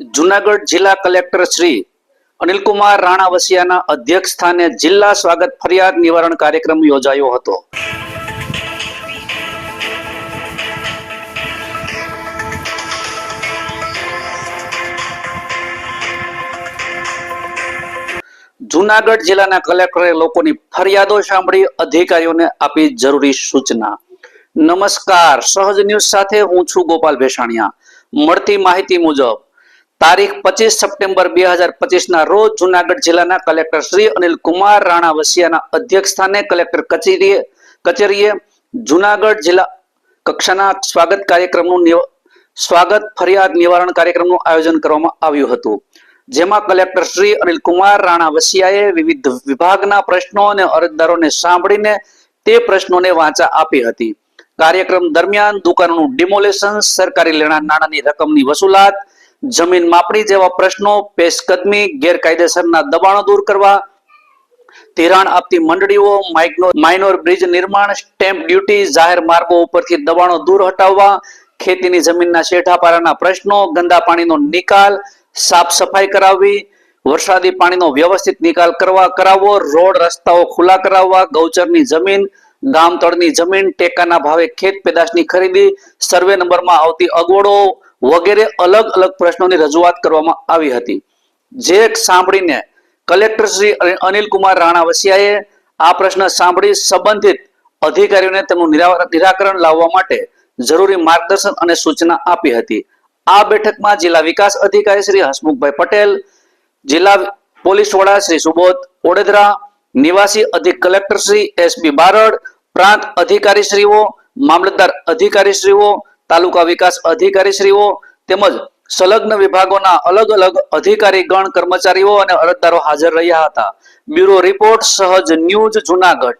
જુનાગઢ જિલ્લા કલેક્ટર શ્રી અનિલકુમાર રાણાવસિયાના અધ્યક્ષ સ્થાને જિલ્લા સ્વાગત ફરિયાદ નિવારણ કાર્યક્રમ યોજાયો હતો. જુનાગઢ જિલ્લાના કલેક્ટરે લોકોની ફરિયાદો સાંભળી અધિકારીઓને આપી જરૂરી સૂચના. નમસ્કાર, સહજ ન્યૂઝ સાથે હું છું ગોપાલ ભેસાણિયા. મળતી માહિતી મુજબ તારીખ પચીસ સપ્ટેમ્બર બે હજાર ના રોજ જુનાગઢ જિલ્લાના કલેક્ટર શ્રી અનિલ કુમાર રાણા વસિયાના અધ્યક્ષ સ્થાને કલેક્ટર કચેરીએ કચેરીએ જુનાગઢ જિલ્લા કક્ષાના સ્વાગત કાર્યક્રમનું સ્વાગત ફરિયાદ નિવારણ કાર્યક્રમનું આયોજન કરવામાં આવ્યું હતું. જેમાં કલેક્ટર શ્રી અનિલ કુમાર રાણા વસિયાએ વિવિધ વિભાગના પ્રશ્નો અને અરજદારોને સાંભળીને તે પ્રશ્નોને વાંચા આપી હતી. કાર્યક્રમ દરમિયાન દુકાનોનું ડિમોલેશન, સરકારી લેણા નાણાંની રકમની વસૂલાત જમીન માપણી જેવા પ્રશ્નો પેશકદમી ગેરકાયદેસરના દબાણો દૂર કરવા, ધિરાણ આપતી મંડળીઓ માઇનોર બ્રિજ નિર્માણ, સ્ટેમ્પ ડ્યુટી, જાહેર માર્ગો ઉપરથી દબાણો દૂર હટાવવા, ખેતીની જમીનના શેઠાપારાના પ્રશ્નો, ગંદા પાણીનો નિકાલ, સાફ સફાઈ કરાવવી, વરસાદી પાણીનો વ્યવસ્થિત નિકાલ કરવા, કરાવવો, રોડ રસ્તાઓ ખુલ્લા કરાવવા, ગૌચરની જમીન ગામ તળની જમીન, ટેકાના ભાવે ખેત પેદાશની ખરીદી, સર્વે નંબરમાં આવતી અગવડો વગેરે અલગ અલગ પ્રશ્નોની રજૂઆત કરવામાં આવી હતી. જે સાંભળીને કલેક્ટર શ્રી રાણા વસિયાએ આ પ્રશ્ન સાંભળી સંબંધિત અધિકારીઓને તેમનું નિરા- નિરાકરણ લાવવા માટે જરૂરી માર્ગદર્શન અને સૂચના આપી હતી. આ બેઠકમાં જિલ્લા વિકાસ અધિકારી શ્રી હસમુખભાઈ પટેલ, જિલ્લા પોલીસ વડા શ્રી સુબોધ ઓડેદરા, નિવાસી અધિક collector Shri S B Barad, પ્રાંત અધિકારીશ્રીઓ મામલતદાર અધિકારીશ્રીઓ તાલુકા વિકાસ અધિકારીશ્રીઓ તેમજ સંલગ્ન વિભાગોના અલગ અલગ અધિકારી ગણ કર્મચારીઓ અને અરજદારો હાજર રહ્યા હતા. Bureau report, Sahaj news, Junagadh.